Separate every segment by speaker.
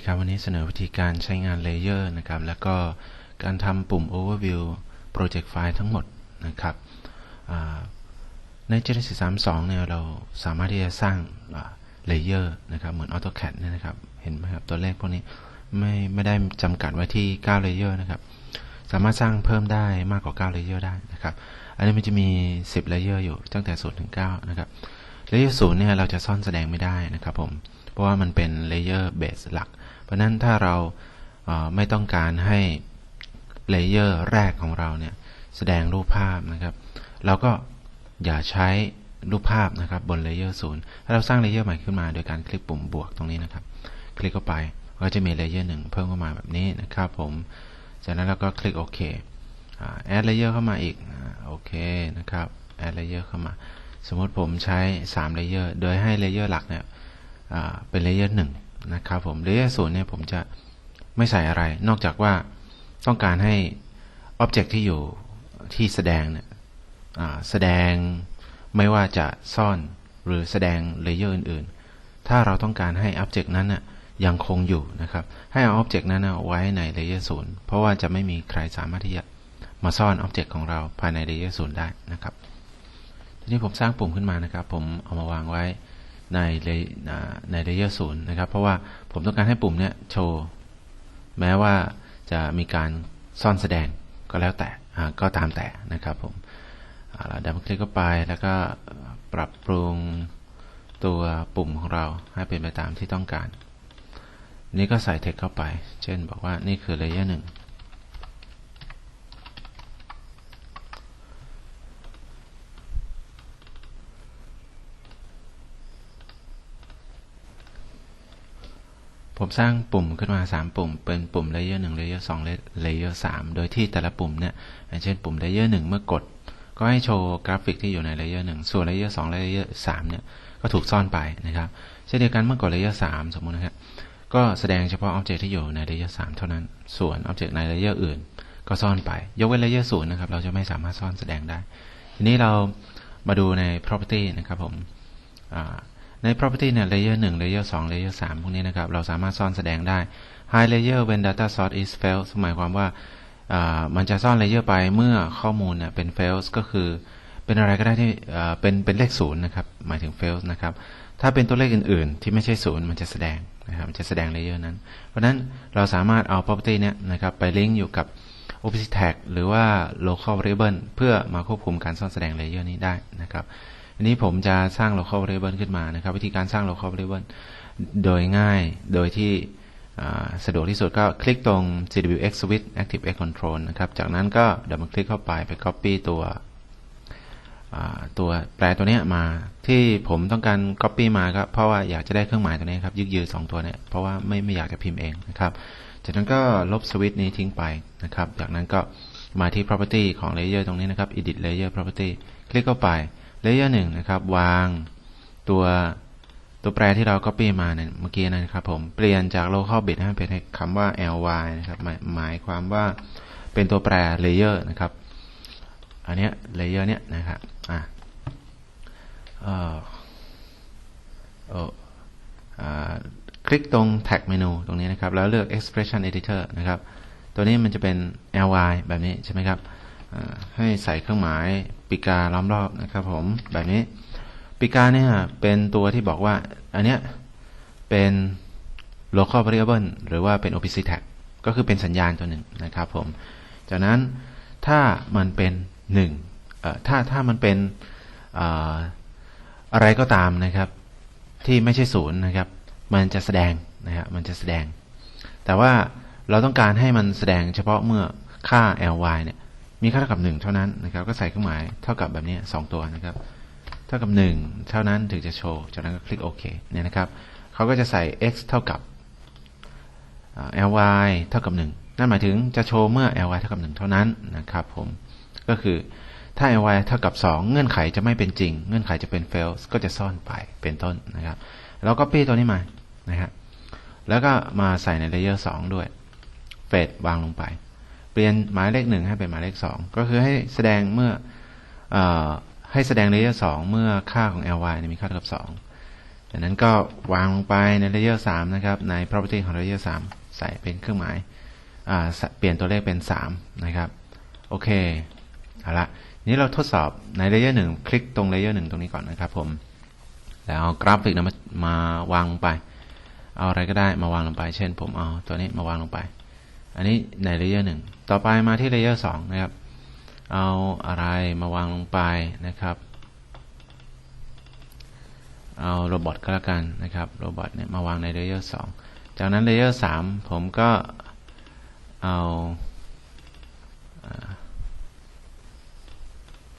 Speaker 1: ดีครับ วันนี้เสนอวิธีการใช้งานเลเยอร์นะครับ แล้วก็การทำปุ่ม Overview Project File ทั้งหมดนะครับใน Genesis 32 เนี่ยเราสามารถที่จะสร้างเลเยอร์นะครับ เหมือน AutoCAD เนี่ยนะครับ เห็นไหมครับ ตัวเลขพวกนี้ไม่ไม่ได้จำกัดไว้ที่9เลเยอร์นะครับ สามารถสร้างเพิ่มได้มากกว่า9เลเยอร์ได้นะครับ อันนี้มันจะมี 10เลเยอร์อยู่ตั้งแต่0ถึง9นะครับเลเยอร์0เนี่ยเราจะซ่อนแสดงไม่ได้นะครับผม เพราะว่ามันเป็นเลเยอร์เบสหลัก ราะนั้นถ้าเราไม่ต้องการให้เลเยอร์แรกของเราเนี่ยแสดงรูปภาพนะครับ เราก็อย่าใช้รูปภาพนะครับบนเลเยอร์ศูนย์ถ้าเราสร้างเลเยอร์ใหม่ขึ้นมาโดยการคลิกปุ่มบวกตรงนี้นะครับ คลิกเข้าไปก็จะมีเลเยอร์หนึ่งเพิ่มเข้ามาแบบนี้นะครับผมจากนั้นเราก็คลิกโอเคแอดเลเยอร์เข้ามาอีกโอเคนะครับแอดเลเยอร์เข้ามา สมมติผมใช้3เลเยอร์โดยให้เลเยอร์หลักเนี่ยเป็นเลเยอร์หนึ่ง นะครับผมเลเยอร์ศูนย์เนี่ยผมจะไม่ใส่อะไร นอกจากว่าต้องการให้อ็อบเจกต์ที่อยู่ที่แสดงเนี่ยแสดงไม่ว่าจะซ่อนหรือแสดงเลเยอร์อื่น ๆ ถ้าเราต้องการให้อ็อบเจกต์นั้นน่ยยังคงอยู่นะครับ ให้เอาอ็อบเจกต์นั้นไว้ในเลเยอร์ศูนย์เพราะว่าจะไม่มีใครสามารถที่จะมาซ่อนอ็อบเจกต์ของเราภายในเลเยอร์ศูนย์ได้นะครับ ทีนี้ผมสร้างปุ่มขึ้นมานะครับ ผมเอามาวางไว้ ในในเลเยอร์ศูนย์นะครับ เพราะว่าผมต้องการให้ปุ่มเนี้ยโชว์ แม้ว่าจะมีการซ่อนแสดงก็แล้วแต่ก็ตามแต่นะครับผมเราดับคลิกเข้าไปแล้วก็ปรับปรุงตัวปุ่มของเราให้เป็นไปตามที่ต้องการ นี่ก็ใส่เทคเข้าไป เช่นบอกว่านี่คือเลเยอร์หนึ่ง ผมสร้างปุ่มขึ้นมา 3 ปุ่ม เป็นปุ่มเลเยอร์หนึ่งเลเยอร์สองเลเยอร์สามโดยที่แต่ละปุ่มเนี่ยเช่นปุ่มเลเยอร์หนึ่งเมื่อกด ก็ให้โชว์กราฟิกที่อยู่ในเลเยอร์หนึ่งส่วนเลเยอร์สองเลเยอร์สามเนี่ยก็ถูกซ่อนไปนะครับเช่นเดียวกันเมื่อกดเลเยอร์สามสมมุตินะครับก็แสดงเฉพาะอ็อบเจกต์ที่อยู่ในเลเยอร์สามเท่านั้น ส่วนอ็อบเจกต์ในเลเยอร์อื่น ก็ซ่อนไป ยกเว้นเลเยอร์ศูนย์นะครับ เราจะไม่สามารถซ่อนแสดงได้ ทีนี้เรามาดูใน property นะครับผม ใน property เนี่ย layer 1 layer 2 layer 3 พวกนี้นะครับ เราสามารถซ่อนแสดงได้ high layer when data source is failed หมายความว่ามันจะซ่อน layer ไปเมื่อข้อมูลเนี่ยเป็น fails ก็คือเป็นอะไรก็ได้ที่เป็นเป็นเลขศูนย์นะครับ หมายถึง fails นะครับ ถ้าเป็นตัวเลขอื่น ๆ ที่ไม่ใช่ศูนย์มันจะแสดงนะครับจะแสดง layer นั้น เพราะนั้นเราสามารถเอา property เนี่ยนะครับไปลิงก์อยู่กับ opc tag หรือว่า local variable เพื่อมาควบคุมการซ่อนแสดง layer นี้ได้นะครับ อันนี้ผมจะสร้าง local variable ขึ้นมานะครับ วิธีการสร้าง local variable โดยง่ายโดยที่สะดวกที่สุดก็คลิกตรง cwx switch active x control นะครับ จากนั้นก็เดี๋ยวมันคลิกเข้าไปไป copy ตัวตัวแปลตัวนี้มาที่ผมต้องการ copy มาก็เพราะว่าอยากจะได้เครื่องหมายตัวนี้ครับ ยึกยือสองตัวเนี่ยเพราะว่าไม่ไม่อยากจะพิมพ์เองนะครับ จากนั้นก็ลบสวิตช์นี้ทิ้งไปนะครับ จากนั้นก็มาที่ property ของ layer ตรงนี้นะครับ edit layer property คลิกเข้าไป เลเยอร์หนึ่งนะครับ วางตัวตัวแปรที่เรา copy มาเนี่ยเมื่อกี้นะครับผมเปลี่ยนจาก local bit ให้เป็นคำว่า ly นะครับหมายหมายความว่าเป็นตัวแปร layer นะครับ อันนี้ layer เนี้ยนะครับอะเอ่อเอ่อคลิกตรง tag menu ตรงนี้นะครับ แล้วเลือก expression editor นะครับ ตัวนี้มันจะเป็น ly แบบนี้ใช่ไหมครับให้ใส่เครื่องหมาย ปีกาล้อมรอบนะครับ ผมแบบนี้ปีกาเนี่ยเป็นตัวที่บอกว่า อันเนี้ยเป็น local variable หรือว่าเป็น opc tag ก็คือเป็นสัญญาณตัวหนึ่งนะครับผม จากนั้นถ้ามันเป็นหนึ่งถ้าถ้ามันเป็นอะไรก็ตามนะครับ ที่ไม่ใช่ศูนย์นะครับ มันจะแสดงนะครับมันจะแสดง แต่ว่าเราต้องการให้มันแสดงเฉพาะเมื่อค่า ly เนี่ย มีค่าเท่ากับ 1 เท่านั้นนะครับ ก็ใส่เครื่องหมายเท่ากับแบบนี้2ตัวนะครับ เท่ากับ 1 เท่านั้นถึงจะโชว์ จากนั้นก็คลิกโอเคเนี่ยนะครับเขาก็จะใส่ x เท่ากับ ly เท่ากับ 1 นั่นหมายถึงจะโชว์เมื่อ ly เท่ากับ 1 เท่านั้นนะครับผม ก็คือถ้า ly เท่ากับ 2 เงื่อนไขจะไม่เป็นจริง เงื่อนไขจะเป็น fail ก็จะซ่อนไปเป็นต้นนะครับ แล้วก็ปี้ตัวนี้มานะครับแล้วก็มาใส่ในเลเยอร์2ด้วยเฟดวางลงไป เปลี่ยนหมายเลขหนึ่งให้เป็นหมายเลขสองก็คือให้แสดงเมื่ออให้แสดงเลเยอร์สองเมื่อค่าของ ly มีค่าเท่ากับสองจากนั้นก็วางลงไปในเลเยอร์สามนะครับใน property ของเลเยอร์สามใส่เป็นเครื่องหมายเปลี่ยนตัวเลขเป็นสามนะครับโอเคเอาละนี้เราทดสอบในเลเยอร์หนึ่งคลิกตรงเลเยอร์หนึ่งตรงนี้ก่อนนะครับผมแล้วเอากราฟิกนะมามาวางลงไป เอาอะไรก็ได้มาวางลงไป เช่นผมเอาตัวนี้มาวางลงไป อันนี้ในเลเยอร์หนึ่ง ต่อไปมาที่เลเยอร์สองนะครับ เอาอะไรมาวางลงไปนะครับ เอาโรบอทก็แล้วกันนะครับ โรบอทเนี่ยมาวางในเลเยอร์สองจากนั้นเลเยอร์สามผมก็เอา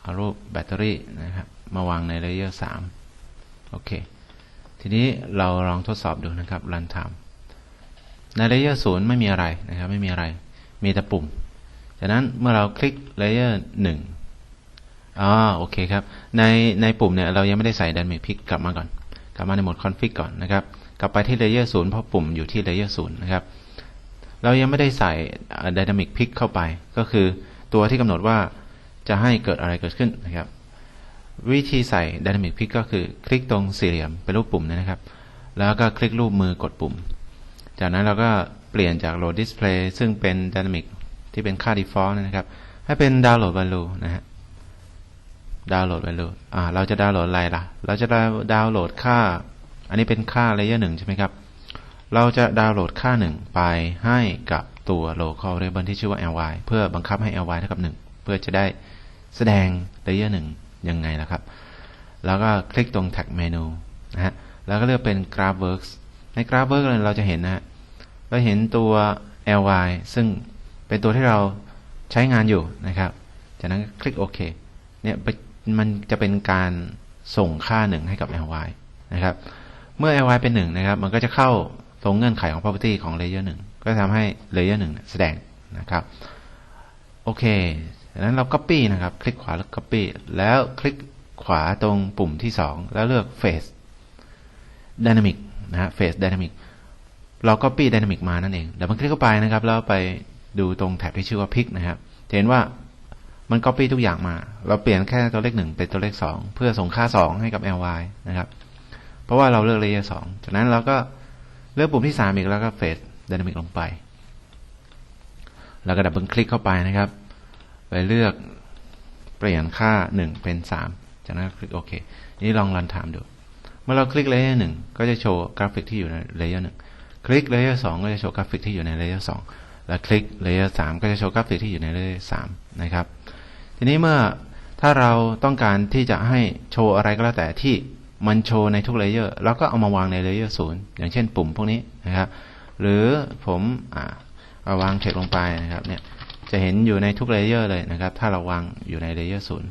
Speaker 1: เอารูปแบตเตอรี่นะครับ มาวางในเลเยอร์สามโอเค ทีนี้เราลองทดสอบดูนะครับ รันไทม์ในเลเยอร์ศูนย์ไม่มีอะไรนะครับ ไม่มีอะไร มีแต่ปุ่มจากนั้นเมื่อเราคลิกเลเยอร์หนึ่งอ๋อโอเคครับ ในในปุ่มเนี่ยเรายังไม่ได้ใส่ Dynamic Pick กลับมาก่อน กลับมาในโหมด Config ก่อนนะครับ กลับไปที่เลเยอร์ศูนย์เพราะปุ่มอยู่ที่เลเยอร์ศูนย์นะครับ เรายังไม่ได้ใส่ Dynamic Pick เข้าไป ก็คือตัวที่กำหนดว่าจะให้เกิดอะไรเกิดขึ้นนะครับ วิธีใส่ Dynamic Pick ก็คือคลิกตรงสี่เหลี่ยมเป็นรูปปุ่มนะครับ แล้วก็คลิกรูปมือกดปุ่ม จากนั้นเราก็ ปลี่ยนจาก Load Display ซึ่งเป็น Dynamic ที่เป็นค่า default นะครับ ให้เป็น Download Value นะฮะ Download Value อ่าเราจะดาวน์โหลดอะไรล่ะ เราจะดาวน์โหลดค่า อันนี้เป็นค่า Layer 1ใช่ไหมครับ เราจะดาวน์โหลดค่า 1 ไปให้กับตัว local variable ที่ชื่อว่า ly เพื่อบังคับให้ ly เท่ากับ 1 เพื่อจะได้แสดง Layer 1ยังไงล่ะครับ แล้วก็คลิกตรง tag menu นะฮะ แล้วก็เลือกเป็น GraphWorks ใน GraphWorks เราจะเห็นนะฮะ เราเห็นตัว ly ซึ่งเป็นตัวที่เราใช้งานอยู่นะครับ จากนั้นคลิกโอเคเนี่ยมันจะเป็นการส่งค่าหนึ่งให้กับ ly นะครับ เมื่อ ly เป็นหนึ่งนะครับ มันก็จะเข้าตรงเงื่อนไขของ property ของ layer หนึ่งก็ทำให้ layer หนึ่งแสดงนะครับ โอเคดังนั้นเรา copy นะครับ คลิกขวาแล้ว copy แล้วคลิกขวาตรงปุ่มที่ 2 แล้วเลือก face dynamic นะฮะ face dynamic เรา copy dynamic มานั่นเองเดี๋ยวมันคลิกเข้าไปนะครับ แล้วไปดูตรงแท็บที่ชื่อว่า pick นะครับเห็นว่ามัน copy ทุกอย่างมา เราเปลี่ยนแค่ตัวเลขหนึ่งเป็นตัวเลขสองเพื่อส่งค่าสองให้กับ ly นะครับ เพราะว่าเราเลือก layer สองจากนั้นเราก็เลือกปุ่มที่สามอีกแล้วก็ face dynamic ลงไป แล้วก็ดับเบิลคลิกเข้าไปนะครับ ไปเลือกเปลี่ยนค่าหนึ่งเป็นสามจากนั้นคลิกโอเค นี่ลองรันไทม์ดู เมื่อเราคลิก layer หนึ่งก็จะโชว์กราฟิกที่อยู่ใน layer หนึ่ง คลิก layer สองก็จะโชว์กราฟิกที่อยู่ใน layer สองและคลิก layer สามก็จะโชว์กราฟิกที่อยู่ใน layer สามนะครับ ทีนี้เมื่อถ้าเราต้องการที่จะให้โชว์อะไรก็แล้วแต่ที่มันโชว์ในทุกเลเยอร์เราก็เอามาวางในเลเยอร์ศูนย์อย่างเช่นปุ่มพวกนี้นะครับ หรือผมเอาวางเช็คลงไปนะครับเนี่ยจะเห็นอยู่ในทุกเลเยอร์เลยนะครับ ถ้าเราวางอยู่ในเลเยอร์ศูนย์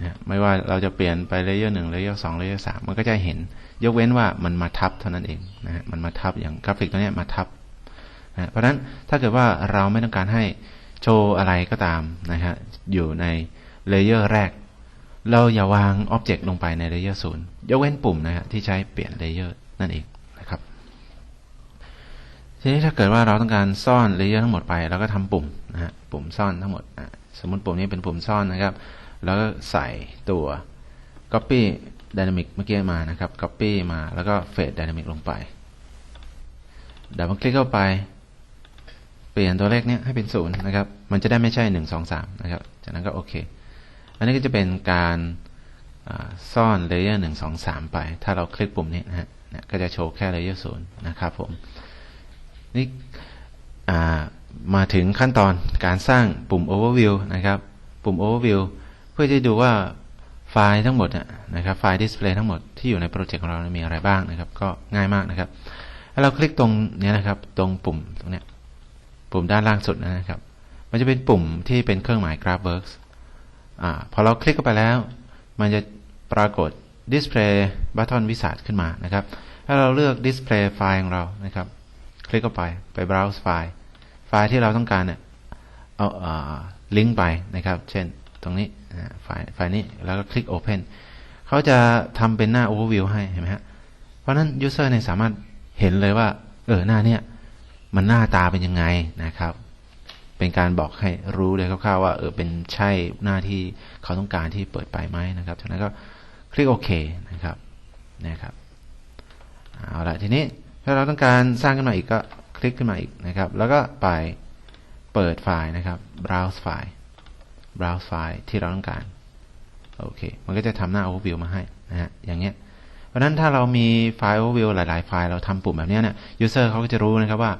Speaker 1: นะไม่ว่าเราจะเปลี่ยนไปเลเยอร์หนึ่งเลเยอร์สองเลเยอร์สามมันก็จะเห็น ยกเว้นว่ามันมาทับเท่านั้นเองนะฮะมันมาทับอย่างกราฟิกตัวนี้มาทับนะเพราะฉะนั้นถ้าเกิดว่าเราไม่ต้องการให้โชว์อะไรก็ตามนะฮะอยู่ในเลเยอร์แรก เราอย่าวางอ็อบเจกต์ลงไปในเลเยอร์ศูนย์ยกเว้นปุ่มนะฮะที่ใช้เปลี่ยนเลเยอร์นั่นเองนะครับทีนี้ถ้าเกิดว่าเราต้องการซ่อนเลเยอร์ทั้งหมดไปเราก็ทำปุ่มนะฮะปุ่มซ่อนทั้งหมด สมมติปุ่มนี้เป็นปุ่มซ่อนนะครับ แล้วก็ใส่ตัว copy dynamic เมื่อกี้มานะครับ copy มาแล้วก็ fade dynamic ลงไปดับเบิลคลิกเข้าไป เปลี่ยนตัวเลขนี้ให้เป็นศูนย์นะครับ มันจะได้ไม่ใช่หนึ่งสองสามนะครับ จากนั้นก็โอเค อันนี้ก็จะเป็นการซ่อนเลเยอร์หนึ่งสองสามไป ถ้าเราคลิกปุ่มนี้นะฮะก็จะโชว์แค่เลเยอร์ศูนย์นะครับผม นี่ มาถึงขั้นตอนการสร้างปุ่ม overview นะครับ ปุ่ม overview เพื่อจะดูว่าไฟล์ทั้งหมดนะครับ ไฟล์ display ทั้งหมดที่อยู่ในโปรเจกต์ของเรามีอะไรบ้างนะครับ ก็ง่ายมากนะครับถ้าเราคลิกตรงนี้นะครับ ตรงปุ่มตรงนี้ปุ่มด้านล่างสุดนะครับ มันจะเป็นปุ่มที่เป็นเครื่องหมาย GraphWorks อ่าพอเราคลิกเข้าไปแล้ว มันจะปรากฏ Display Button วิสัทขึ้นมานะครับ ถ้าเราเลือก Display ไฟล์ของเรานะครับ คลิกเข้าไปไป Browse ไฟล์ ไฟล์ที่เราต้องการเนี่ยเอาลิงก์ไปนะครับ เช่นตรงนี้ไฟล์ไฟล์นี้แล้วก็คลิก Open เขาจะทำเป็นหน้า Overview ให้เห็นไหมฮะเพราะนั้น User เนี่ยสามารถเห็นเลยว่า เออหน้าเนี้ยมันหน้าตาเป็นยังไงนะครับ เป็นการบอกให้รู้เลยคร่าวๆว่าเออเป็นใช่หน้าที่เขาต้องการที่เปิดไปไหมนะครับจากนั้นก็คลิกโอเคนะครับนะครับเอาละทีนี้ถ้าเราต้องการสร้างขึ้นมาอีกก็ คลิกขึ้นมาอีกนะครับ แล้วก็ไปเปิดไฟล์นะครับ browse ไฟล์ browse ไฟล์ที่เราต้องการ โอเค มันก็จะทำหน้า overview มาให้นะฮะ อย่างเงี้ย เพราะนั้นถ้าเรามีไฟล์ overview หลาย ๆ ไฟล์เราทำปุ่มแบบเนี้ยเนี่ย user เขาก็จะรู้นะครับว่า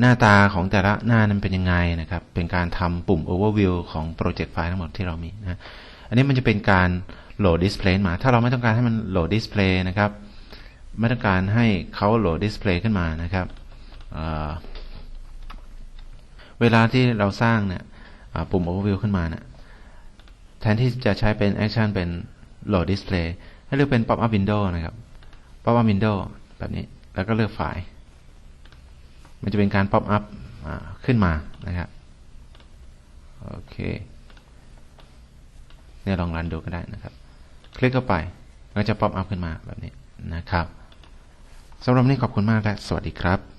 Speaker 1: หน้าตาของแต่ละหน้านั้นเป็นยังไงนะครับ เป็นการทำปุ่ม overview ของโปรเจกต์ไฟล์ทั้งหมดที่เรามีนะ อันนี้มันจะเป็นการโหลด display มา ถ้าเราไม่ต้องการให้มันโหลด display นะครับ ไม่ต้องการให้เขาโหลด display ขึ้นมานะครับ เวลาที่เราสร้างเนี่ยปุ่ม overview ขึ้นมาเนี่ยแทนที่จะใช้เป็น action เป็น load display ให้เลือกเป็น pop up window นะครับ pop up window แบบนี้แล้วก็เลือกไฟล์ มันจะเป็นการ pop up ขึ้นมานะครับโอเคเนี่ยลองรันดูก็ได้นะครับ คลิกเข้าไปก็จะ pop up ขึ้นมาแบบนี้นะครับสำหรับนนี้ขอบคุณมากและสวัสดีครับ